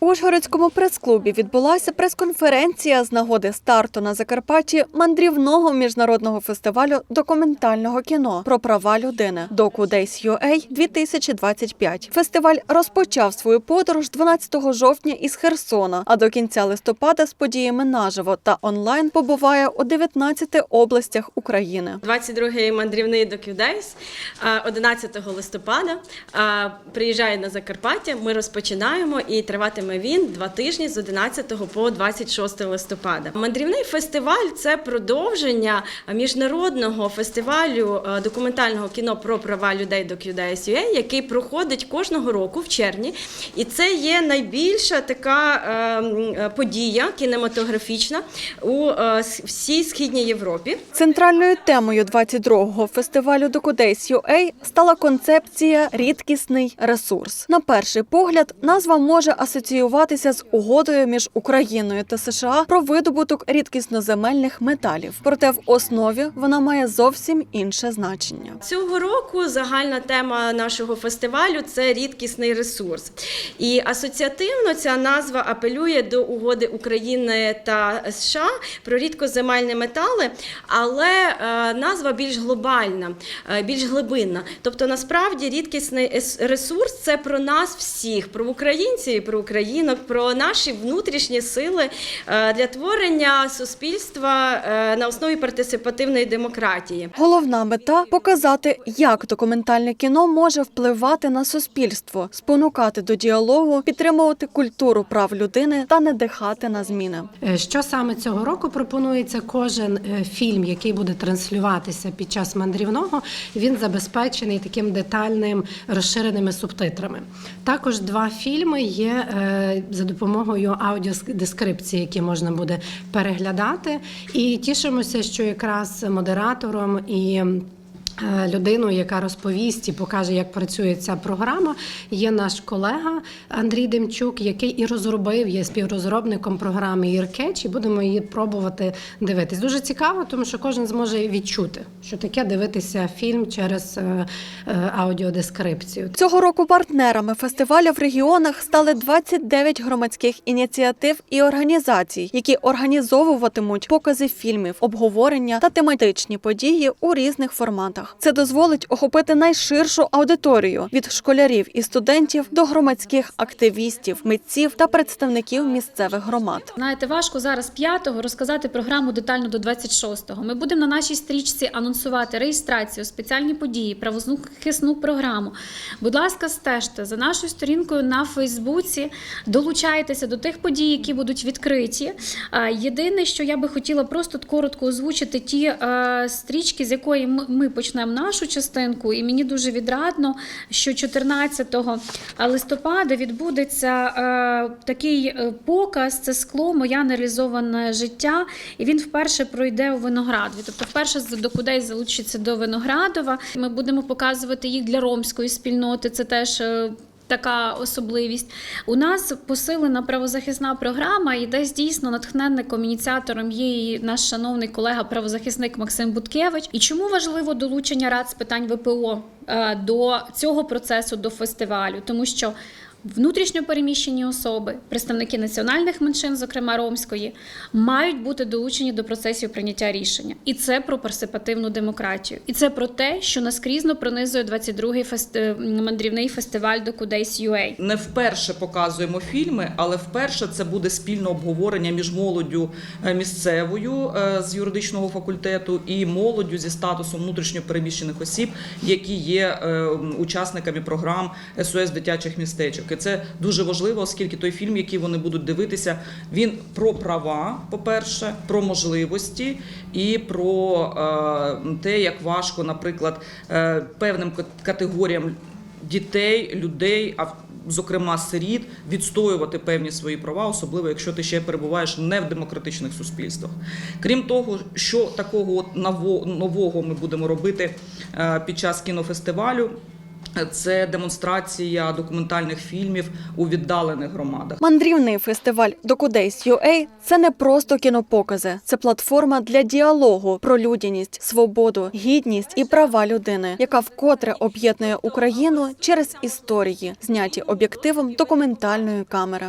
У Ужгородському прес-клубі відбулася прес-конференція з нагоди старту на Закарпатті мандрівного міжнародного фестивалю документального кіно про права людини Days UA 2025. Фестиваль розпочав свою подорож 12 жовтня із Херсона, а до кінця листопада з подіями наживо та онлайн побуває у 19 областях України. 22-й мандрівний докюдейс 11 листопада приїжджає на Закарпаття. Ми розпочинаємо і триватиме він два тижні з 11 по 26 листопада. Мандрівний фестиваль це продовження міжнародного фестивалю документального кіно про права людей DocuDays.ua, який проходить кожного року в червні. І це є найбільша така подія кінематографічна у всій східній Європі. Центральною темою 22-го фестивалю Docudays UA стала концепція рідкісний ресурс. На перший погляд, назва може асоціюватися з угодою між Україною та США про видобуток рідкісноземельних металів. Проте в основі вона має зовсім інше значення. Цього року загальна тема нашого фестивалю це рідкісний ресурс. І асоціативно ця назва апелює до угоди України та США про рідкоземельні метали, але е, назва більш глобальна, е, більш глибинна. Тобто, насправді, рідкісний ресурс це про нас всіх, про українців, і про українок, про наші внутрішні сили е, для творення суспільства е, на основі партисипативної демократії. Головна мета показати, як документальне кіно може впливати на суспільство, спонукати до діалогу, підтримувати культуру прав людини та надихати на зміни. Е, Що саме цього року пропонується кожен фільм, який буде транслюватися під час мандрівного, він забезпечений таким детальним розширеними субтитрами. Також два фільми є за допомогою аудіодескрипції, які можна буде переглядати. І тішимося, що якраз модератором і Е, Людиною, яка розповість і покаже, як працює ця програма, є наш колега Андрій Демчук, який і розробив, є співрозробником програми Іркеч, і будемо її пробувати дивитись. Дуже цікаво, тому що кожен зможе відчути, що таке дивитися фільм через е, е, аудіодескрипцію. Цього року партнерами фестивалю в регіонах стали 29 громадських ініціатив і організацій, які організовуватимуть покази фільмів, обговорення та тематичні події у різних форматах. Це дозволить охопити найширшу аудиторію від школярів і студентів до громадських активістів, митців та представників місцевих громад. Знаєте, важко зараз 5-го розказати програму детально до 26-го. Ми будемо на нашій стрічці анонсувати реєстрацію, спеціальні події, правозахисну програму. Будь ласка, стежте за нашою сторінкою на Фейсбуці, долучайтеся до тих подій, які будуть відкриті. Єдине, що я би хотіла просто коротко озвучити ті стрічки, з якої ми- ми почнемо нашу частинку, і мені дуже відрадно, що 14 листопада відбудеться е, такий е, показ. Це скло, моя нереалізоване життя. І він вперше пройде у Виноградові. Тобто, вперше до кудись залучиться до Виноградова. Ми будемо показувати їх для ромської спільноти. Це теж. Така особливість у нас посилена правозахисна програма, і десь дійсно натхненником, ініціатором є і наш шановний колега правозахисник Максим Буткевич. І чому важливо долучення рад з питань ВПО е, до цього процесу, до фестивалю? Тому що Внутрішньо переміщені особи, представники національних меншин, зокрема ромської, мають бути долучені до процесів прийняття рішення. І це про парсипативну демократію. І це про те, що наскрізно пронизує 22-й фести... мандрівний фестиваль до Кудейс UA. не вперше показуємо фільми, але вперше це буде спільне обговорення між молоддю е, місцевою е, з юридичного факультету і молоддю зі статусом внутрішньо переміщених осіб, які є е, учасниками програм СОС дитячих містечок. І це дуже важливо, оскільки той фільм, який вони будуть дивитися, він про права, по-перше, про можливості і про е, те, як важко, наприклад, е, певним категоріям дітей, людей, а зокрема сиріт, відстоювати певні свої права, особливо якщо ти ще перебуваєш не в демократичних суспільствах. Крім того, що такого нового ми будемо робити е, під час кінофестивалю. Це демонстрація документальних фільмів у віддалених громадах. Мандрівний фестиваль «Докудейс.UA» – це не просто кінопокази, це платформа для діалогу про людяність, свободу, гідність і права людини, яка вкотре об'єднує Україну через історії, зняті об'єктивом документальної камери.